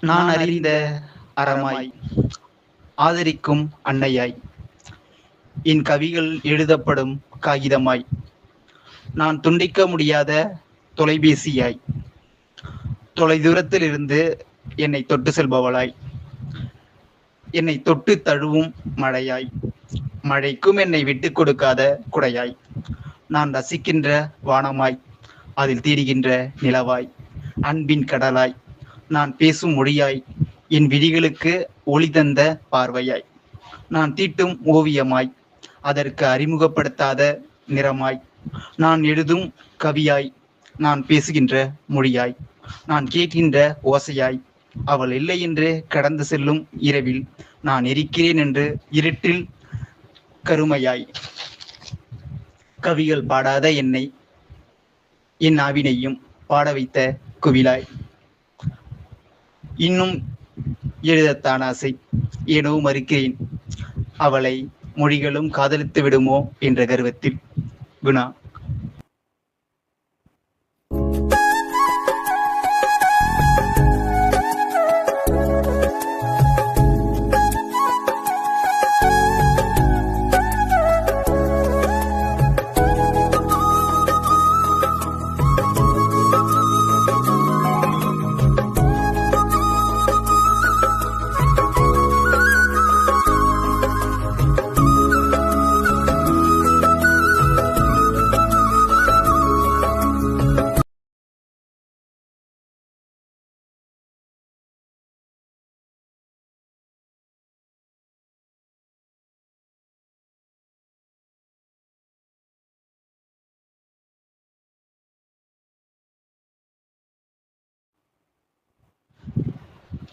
நான் அறிந்த அறமாய். ஆதரிக்கும் அன்னையாய். என் கவிகள் எழுதப்படும் காகிதமாய். நான் துண்டிக்க முடியாத தொலைபேசியாய். தொலைதூரத்தில் இருந்து என்னை தொட்டு செல்பவளாய். என்னை தொட்டு தழுவும் மழையாய். மழைக்கும் என்னை விட்டு கொடுக்காத குடையாய். நான் ரசிக்கின்ற வானமாய். அதில் தீடுகின்ற நிலவாய். அன்பின் கடலாய். நான் பேசும் மொழியாய் என் விழிகளுக்கு ஒளி தந்த பார்வையாய். நான் தீட்டும் ஓவியமாய் அதற்கு அறிமுகப்படுத்தாத நிறமாய். நான் எழுதும் கவியாய் நான் பேசுகின்ற மொழியாய். நான் கேட்கின்ற ஓசையாய் அவள் இல்லை என்று கடந்து செல்லும் இரவில் நான் இருக்கிறேன் என்று இருட்டில் கருமையாய். கவிகள் பாடாத என்னை என் ஆவினையும் பாட வைத்த குவிலாய். இன்னும் எழுதத்தான் ஆசை. ஏனோ மறுக்கிறேன். அவளை மொழிகளும் காதலித்து விடுமோ என்ற கர்வத்தில். குணா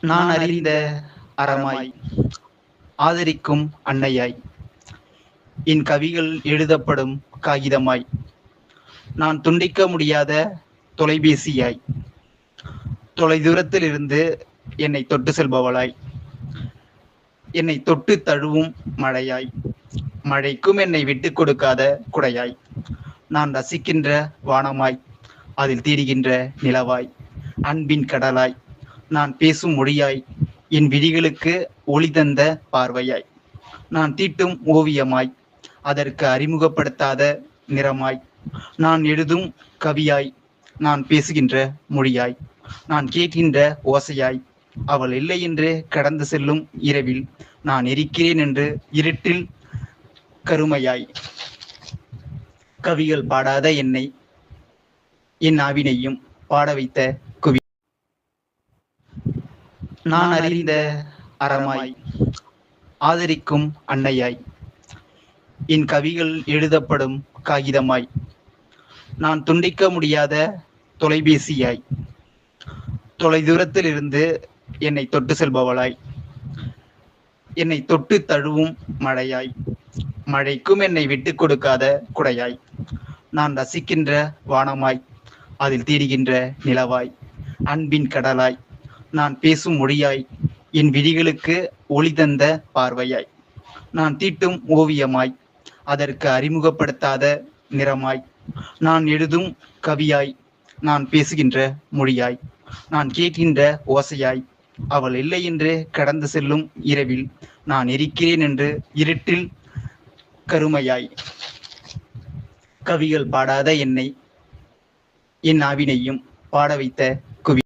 நான் அறிந்த அறமாய். ஆதரிக்கும் அன்னையாய். என் கவிகள் எழுதப்படும் காகிதமாய். நான் துண்டிக்க முடியாத தொலைபேசியாய். தொலைதூரத்தில் இருந்து என்னை தொட்டு செல்பவளாய். என்னை தொட்டு தழுவும் மழையாய். மழைக்கும் என்னை விட்டு கொடுக்காத குடையாய். நான் ரசிக்கின்ற வானமாய். அதில் தீருகின்ற நிலவாய். அன்பின் கடலாய். நான் பேசும் மொழியாய் என் விழிகளுக்கு ஒளி தந்த பார்வையாய். நான் தீட்டும் ஓவியமாய் அதற்கு அறிமுகப்படுத்தாத நிறமாய். நான் எழுதும் கவியாய் நான் பேசுகின்ற மொழியாய். நான் கேட்கின்ற ஓசையாய் அவள் இல்லை என்று கடந்து செல்லும் இரவில் நான் இருக்கிறேன் என்று இருட்டில் கருமையாய். கவிகள் பாடாத என்னை என் ஆவினையும் பாட வைத்த நான் அறிந்த அறமாய். ஆதரிக்கும் அன்னையாய். என் கவிகள் எழுதப்படும் காகிதமாய். நான் துண்டிக்க முடியாத தொலைபேசியாய். தொலைதூரத்தில் இருந்து என்னை தொட்டு செல்பவளாய். என்னை தொட்டு தழுவும் மழையாய். மழைக்கும் என்னை விட்டு கொடுக்காத குடையாய். நான் ரசிக்கின்ற வானமாய். அதில் தீடுகின்ற நிலவாய். அன்பின் கடலாய். நான் பேசும் மொழியாய் என் விழிகளுக்கு ஒளி தந்த பார்வையாய். நான் தீட்டும் ஓவியமாய் அதற்கு அறிமுகப்படுத்தாத நிறமாய். நான் எழுதும் கவியாய் நான் பேசுகின்ற மொழியாய். நான் கேட்கின்ற ஓசையாய் அவள் இல்லை என்று கடந்து செல்லும் இரவில் நான் இருக்கிறேன் என்று இருட்டில் கருமையாய். கவிகள் பாடாத என்னை என் ஆவினையும் பாட வைத்த